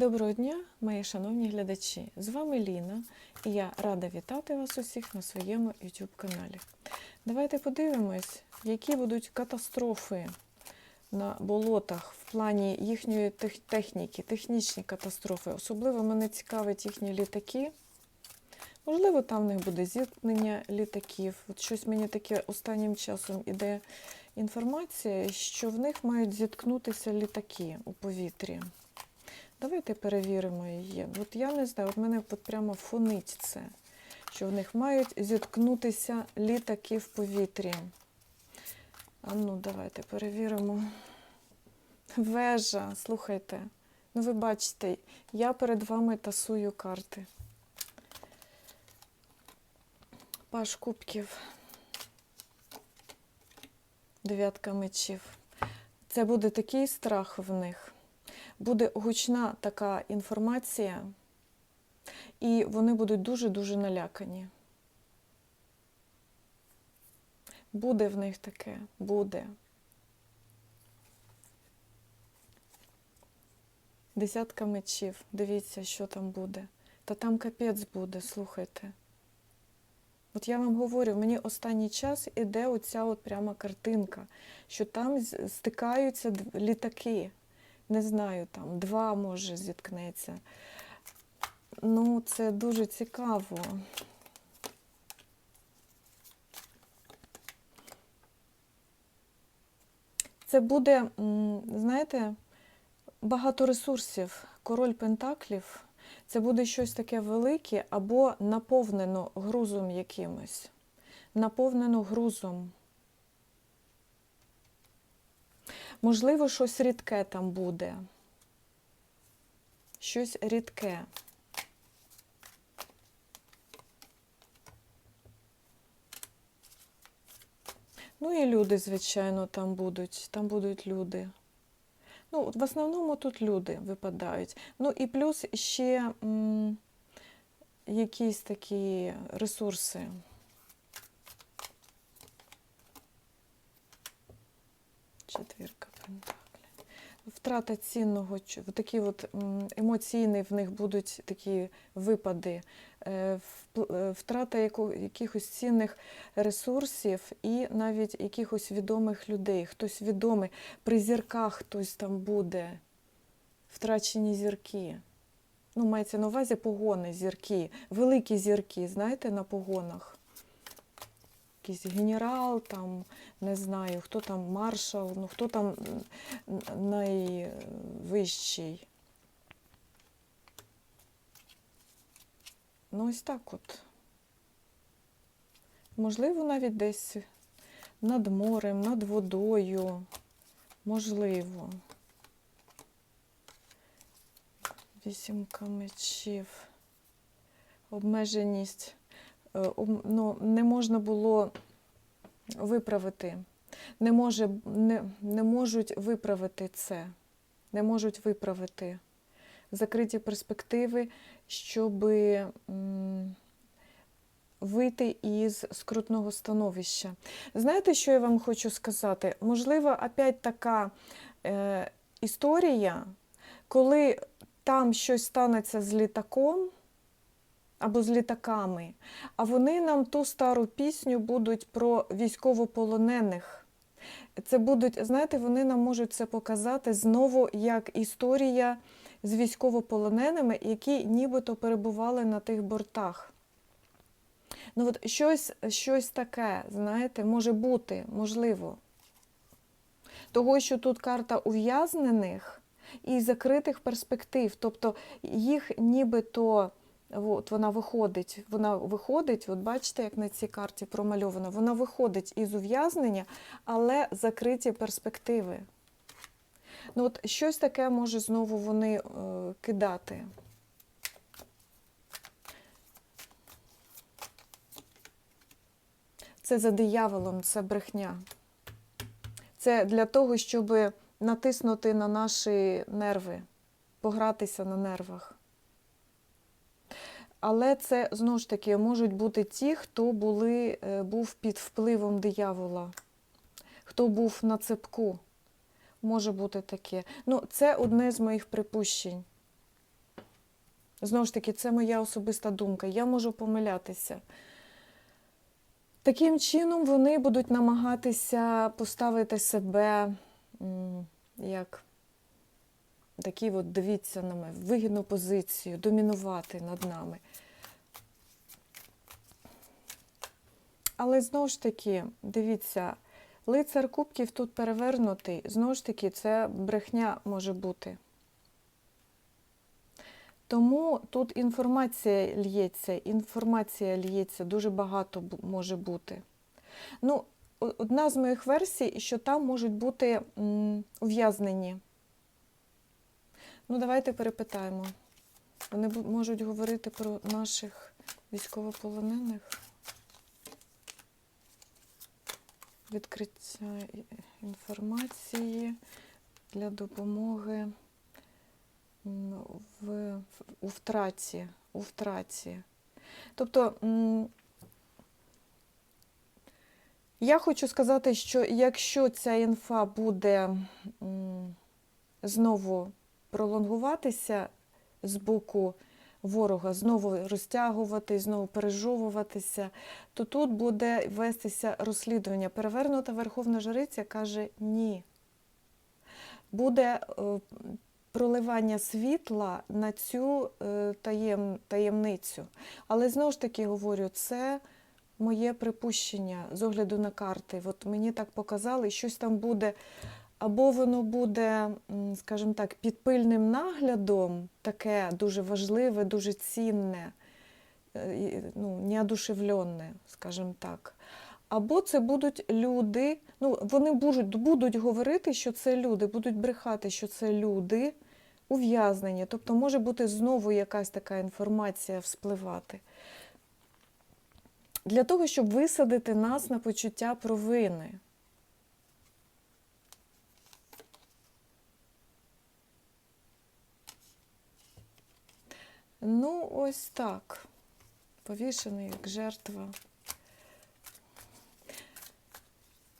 Доброго дня, мої шановні глядачі! З вами Ліна, і я рада вітати вас усіх на своєму YouTube каналі. Давайте подивимось, які будуть катастрофи на болотах в плані їхньої техніки, технічні катастрофи. Особливо мене цікавить їхні літаки. Можливо, там в них буде зіткнення літаків. От щось мені таке останнім часом іде інформація, що в них мають зіткнутися літаки у повітрі. Давайте перевіримо її. От я не знаю, от мене от прямо фонить це, що в них мають зіткнутися літаки в повітрі. А ну, давайте перевіримо. Вежа, слухайте. Ну, ви бачите, я перед вами тасую карти. Паш кубків. Дев'ятка мечів. Це буде такий страх в них. Буде гучна така інформація, і вони будуть дуже-дуже налякані. Буде в них таке, буде. Десятка мечів. Дивіться, що там буде. Та там капець буде, слухайте. От я вам говорю, мені останній час іде оця от пряма картинка, що там стикаються літаки. Не знаю, там два може зіткнеться. Ну, це дуже цікаво. Це буде, знаєте, багато ресурсів. Король Пентаклів це буде щось таке велике або наповнено грузом якимось. Наповнено грузом. Можливо, щось рідке там буде. Щось рідке. Ну і люди, звичайно, там будуть. Там будуть люди. Ну, в основному тут люди випадають. Ну і плюс ще м, якісь такі ресурси. Четвірка. Втрата цінного, ч- такі от емоційні в них будуть такі випади, е, е, втрата якихось цінних ресурсів і навіть якихось відомих людей. Хтось відомий, при зірках хтось там буде, втрачені зірки. Ну, мається на увазі погони, зірки, великі зірки, знаєте, на погонах. Якийсь генерал, там, не знаю, хто там маршал, ну хто там найвищий. Ну, ось так от. Можливо, навіть десь над морем, над водою. Можливо. Вісімка мечів. Обмеженість. Е, Ну, не можна було виправити. Не, може, не, не можуть виправити це. Не можуть виправити. Закриті перспективи, щоб вийти із скрутного становища. Знаєте, що я вам хочу сказати? Можливо, опять така е, історія, коли там щось станеться з літаком або з літаками, а вони нам ту стару пісню будуть про військовополонених. Це будуть, знаєте, вони нам можуть це показати знову як історія з військовополоненими, які нібито перебували на тих бортах. Ну от щось, щось таке, знаєте, може бути, можливо. Того, що тут карта ув'язнених і закритих перспектив, тобто їх нібито от вона виходить, вона виходить, от бачите, як на цій карті промальовано, вона виходить із ув'язнення, але закриті перспективи. Ну от щось таке може знову вони е, кидати. Це за дияволом, це брехня. Це для того, щоб натиснути на наші нерви, погратися на нервах. Але це знову ж таки можуть бути ті, хто були, е, був під впливом диявола, хто був на цепку. Може бути таке. Ну, це одне з моїх припущень. Знову ж таки, це моя особиста думка. Я можу помилятися. Таким чином вони будуть намагатися поставити себе як такі, от дивіться на мене, вигідну позицію, домінувати над нами. Але знову ж таки, дивіться, лицар кубків тут перевернутий. Знову ж таки, це брехня може бути. Тому тут інформація лється, інформація лється, дуже багато може бути. Ну, одна з моїх версій, що там можуть бути ув'язнені. Ну, давайте перепитаємо. Вони можуть говорити про наших військовополонених. Відкриття інформації для допомоги в, у втраті. У втраті. Тобто, я хочу сказати, що якщо ця інфа буде знову пролонгуватися з боку ворога, знову розтягувати, знову пережовуватися, то тут буде вестися розслідування. Перевернута Верховна Жриця каже ні. Буде е, проливання світла на цю е, таєм, таємницю. Але знову ж таки говорю, це моє припущення з огляду на карти. От мені так показали, щось там буде, або воно буде, скажімо так, під пильним наглядом, таке дуже важливе, дуже цінне, е, ну, неодушевленне, скажімо так. Або це будуть люди, ну вони будуть, будуть говорити, що це люди, будуть брехати, що це люди ув'язнені. Тобто може бути знову якась така інформація вспливати. Для того, щоб висадити нас на почуття провини. Ну, ось так. Повішений як жертва.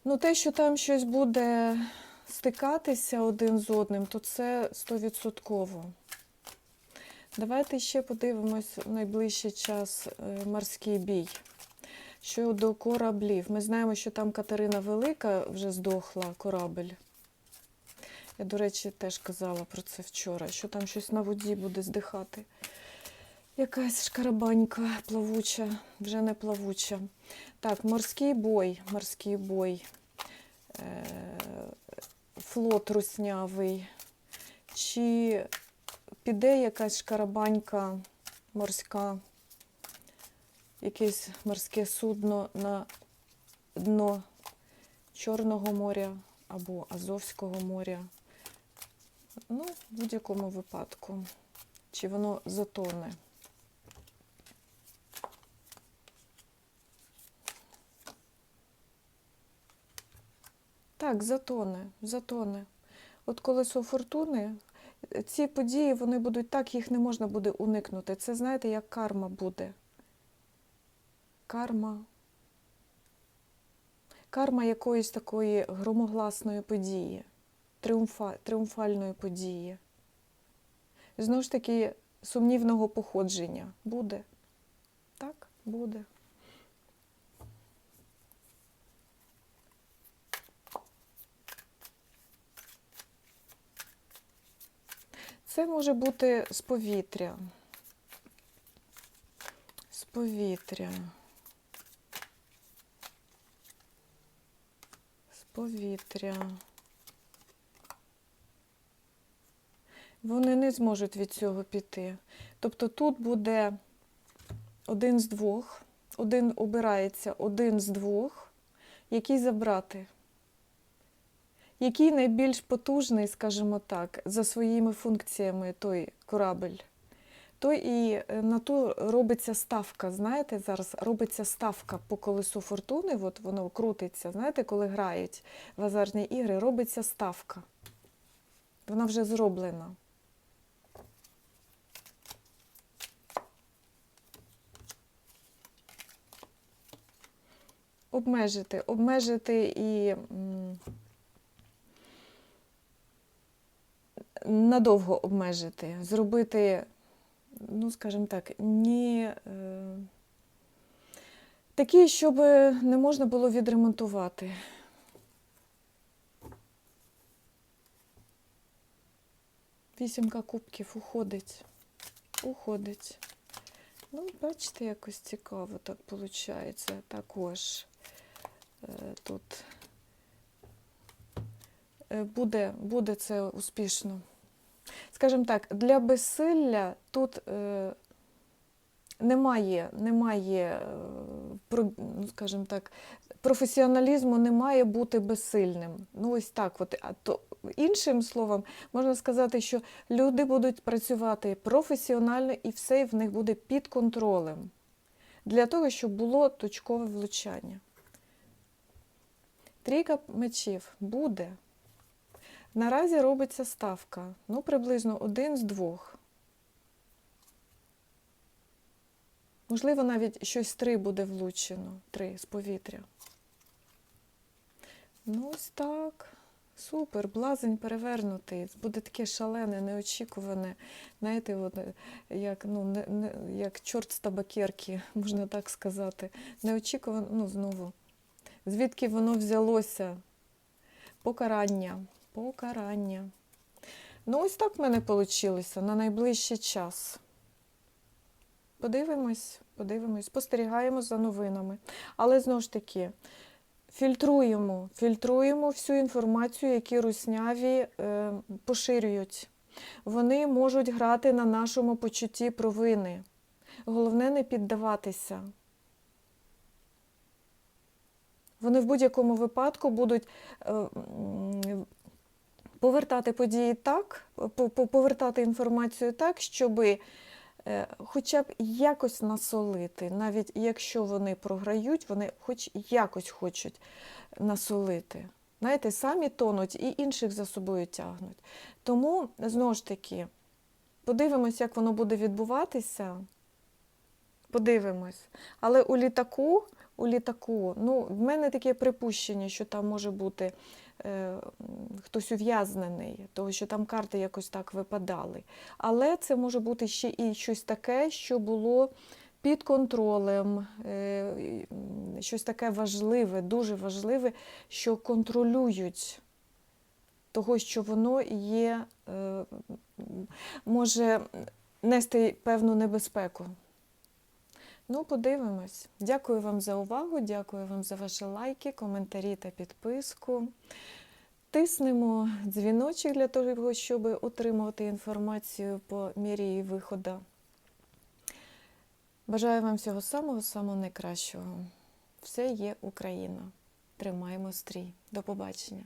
Ну, те, що там щось буде стикатися один з одним, то це стовідсотково. Давайте ще подивимось в найближчий час е, морський бій. Щодо кораблів. Ми знаємо, що там Катерина Велика вже здохла, корабль. Я, до речі, теж казала про це вчора, що там щось на воді буде здихати. Якась шкарабанька плавуча, вже не плавуча. Так, морський бой, морський бой, е, флот руснявий. Чи піде якась шкарабанька морська, якесь морське судно на дно Чорного моря або Азовського моря? Ну, в будь-якому випадку. Чи воно затоне? Так, затоне, затоне. От колесо фортуни, ці події вони будуть так, їх не можна буде уникнути. Це знаєте, як карма буде. Карма. Карма якоїсь такої громогласної події, тріумфа, тріумфальної події. Знову ж таки, сумнівного походження. Буде. Так, буде. Це може бути з повітря. З повітря. З повітря. Вони не зможуть від цього піти. Тобто тут буде один з двох, один обирається один з двох, який забрати який найбільш потужний, скажімо так, за своїми функціями той корабель, то і е, на ту робиться ставка. Знаєте, зараз робиться ставка по колесу фортуни, от воно крутиться. Знаєте, коли грають в азартні ігри, робиться ставка. Вона вже зроблена. Обмежити, обмежити і. Надовго обмежити, зробити ну, скажімо так, не е, такі, щоб не можна було відремонтувати. Вісімка кубків уходить. Уходить. Ну, бачите, якось цікаво так виходить. Також е, тут е, буде, буде це успішно. Скажімо так, для безсилля тут е, немає, немає е, ну, скажімо так, професіоналізму не має бути безсильним. Ну, ось так. От. А то, іншим словом, можна сказати, що люди будуть працювати професіонально і все в них буде під контролем. Для того, щоб було точкове влучання. Трійка мечів буде. Наразі робиться ставка. Ну, приблизно один з двох. Можливо, навіть щось три буде влучено. Три з повітря. Ну, ось так. Супер, блазень перевернутий. Буде таке шалене, неочікуване. Знаєте, от, е, як, ну, не, не, як чорт з табакерки, можна так сказати. Неочікувано, ну, знову. Звідки воно взялося? Покарання. Покарання. Ну, ось так в мене вийшло на найближчий час. Подивимось, подивимось, спостерігаємо за новинами. Але знову ж таки, фільтруємо, фільтруємо всю інформацію, яку русняві е, поширюють. Вони можуть грати на нашому почутті провини. Головне не піддаватися. Вони в будь-якому випадку будуть е, повертати події так, по- по- повертати інформацію так, щоби е, хоча б якось насолити. Навіть якщо вони програють, вони хоч якось хочуть насолити. Знаєте, самі тонуть і інших за собою тягнуть. Тому, знову ж таки, подивимось, як воно буде відбуватися. Подивимось. Але у літаку, у літаку, ну, в мене таке припущення, що там може бути хтось ув'язнений, тому що там карти якось так випадали. Але це може бути ще і щось таке, що було під контролем, е, щось таке важливе, дуже важливе, що контролюють того, що воно є, е, може нести певну небезпеку. Ну, подивимось. Дякую вам за увагу, дякую вам за ваші лайки, коментарі та підписку. Тиснемо дзвіночок для того, щоб отримувати інформацію по мірі її виходу. Бажаю вам всього самого-самого найкращого. Все є Україна. Тримаємо стрій. До побачення.